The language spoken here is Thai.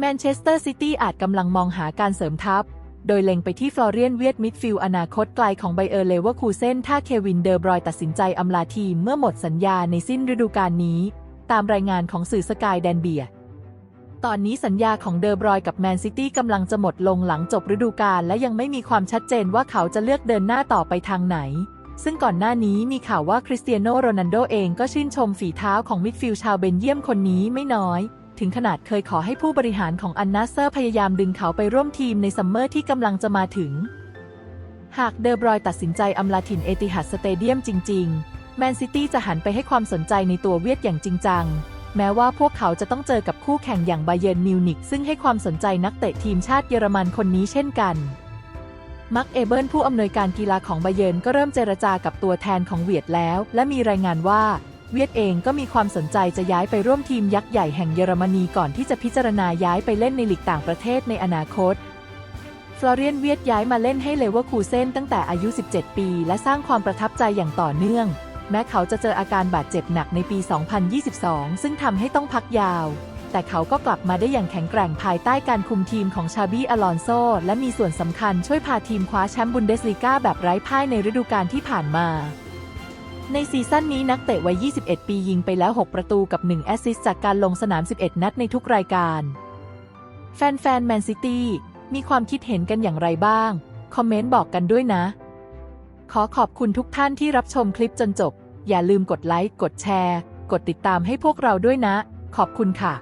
แมนเชสเตอร์ซิตี้อาจกำลังมองหาการเสริมทัพ โดยเล็งไปที่ฟลอเรียนเวียดมิดฟิลอนาคตไกลของไบเออร์เลเวอร์คูเซนถ้าเควินเดอร์บรอยตัดสินใจอำลาทีมเมื่อหมดสัญญาในสิ้นฤดูกาลนี้ ตามรายงานของสื่อสกายแดนเบียตอนนี้สัญญาของเดอร์บรอยกับแมนซิตี้กำลังจะหมดลงหลังจบฤดูกาลและยังไม่มีความชัดเจนว่าเขาจะเลือกเดินหน้าต่อไปทางไหน ซึ่งก่อนหน้านี้มีข่าวว่าคริสเตียโนโรนัลโดเองก็ชื่นชมฝีเท้าของมิดฟิลด์ชาวเบนเยียมคนนี้ไม่น้อย ถึงขนาดเคยขอให้ผู้บริหารของอันนาเซอร์พยายามดึงเขาไปร่วมทีมในซัมเมอร์ที่กำลังจะมาถึง หากเดอร์บรอยตัดสินใจอำลาถิ่นเอติฮัดสเตเดียมจริง ๆ แมนซิตี้จะหันไปให้ความสนใจในตัวเวียดอย่างจริงจัง แม้ว่าพวกเขาจะต้องเจอกับคู่แข่งอย่างไบเยิร์นมิวนิกซึ่งให้ความสนใจนักเตะทีมชาติเยอรมันคนนี้เช่นกันมักเอเบิลผู้อำนวยการกีฬาของไบเยิร์นก็เริ่มเจรจากับตัวแทนของเวียดแล้ว และมีรายงานว่า เวียดเองก็มีความสนใจจะย้ายไปร่วมทีมยักษ์ใหญ่แห่งเยอรมนีก่อนที่จะพิจารณาย้ายไปเล่นในลีกต่างประเทศในอนาคต ฟลอเรียนเวียดย้ายมาเล่นให้เลเวอร์คูเซนตั้งแต่อายุ 17 ปี และสร้างความประทับใจอย่างต่อเนื่อง แม้เขาจะเจออาการบาดเจ็บหนักในปี 2022 ซึ่งทำให้ต้องพักยาว แต่เขาก็กลับมาได้อย่างแข็งแกร่งภายใต้การคุมทีมของชาบี้อลอนโซ และมีส่วนสำคัญช่วยพาทีมคว้าแชมป์บุนเดสลีกาแบบไร้พ่ายในฤดูกาลที่ผ่านมา ในซีซั่นนี้นักเตะวัย 21 ปียิงไปแล้ว 6 ประตูกับ 1 แอสซิสต์จากการลงสนาม 11 นัดในทุกรายการ แฟนๆแมนซิตี้มีความคิดเห็นกันอย่างไรบ้าง คอมเมนต์บอกกันด้วยนะ ขอขอบคุณทุกท่านที่รับชมคลิปจนจบ อย่าลืมกดไลค์ กดแชร์ กดติดตามให้พวกเราด้วยนะ ขอบคุณค่ะ